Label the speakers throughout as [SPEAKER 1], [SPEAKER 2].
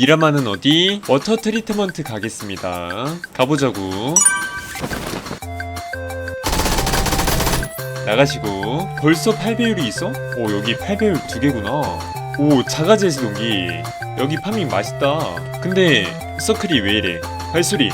[SPEAKER 1] 미라마는 어디? 워터 트리트먼트 가겠습니다. 가보자고. 나가시고. 벌써 8배율이 있어? 오, 여기 8배율 두 개구나. 오, 자가제 동기. 여기 파밍 맛있다. 근데 서클이 왜 이래? 발소리.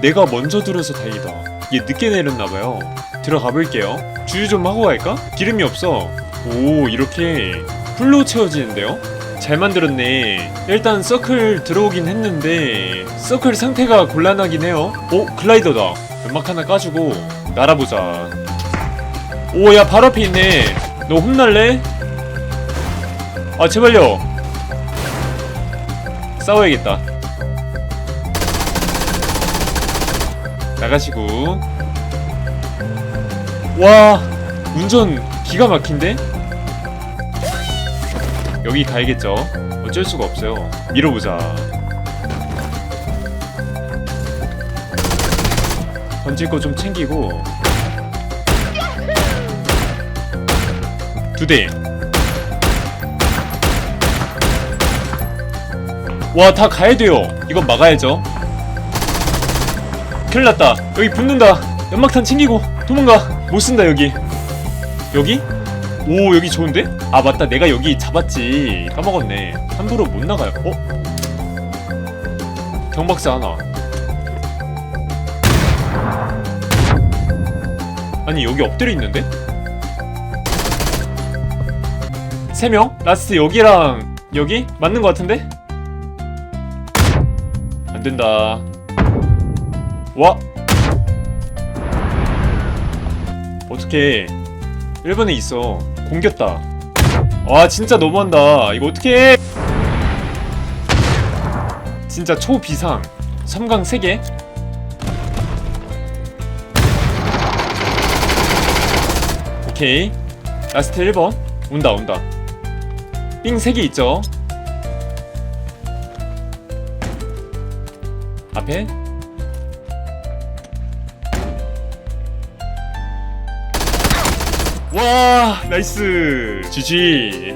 [SPEAKER 1] 내가 먼저 들어서 다행이다. 얘 늦게 내렸나봐요. 들어가 볼게요. 주유 좀 하고 갈까? 기름이 없어. 오, 이렇게 풀로 채워지는데요? 잘 만들었네. 일단 서클 들어오긴 했는데 서클 상태가 곤란하긴 해요. 오 글라이더다. 연막 하나 까주고 날아보자. 오 야 바로 앞에 있네. 너 혼날래? 아 제발요. 싸워야겠다. 나가시고. 와 운전 기가 막힌데? 여기 가야겠죠. 어쩔 수가 없어요. 밀어보자. 던질 거 좀 챙기고. 두 대. 와, 다 가야 돼요. 이건 막아야죠. 큰일 났다. 여기 붙는다. 연막탄 챙기고 도망가. 못 쓴다, 여기. 여기? 오 여기 좋은데? 아 맞다 내가 여기 잡았지 까먹었네 함부로 못 나가요 어? 경박사 하나 아니 여기 엎드려 있는데? 세 명? 라스트 여기랑 여기? 맞는 것 같은데? 안 된다 와 어떻게 1번에 있어. 공겼다. 와 진짜 너무한다. 이거 어떡해? 진짜 초비상. 섬광 3개? 오케이. 라스트 1번. 온다 온다. 삥 3개 있죠? 앞에 와 나이스. GG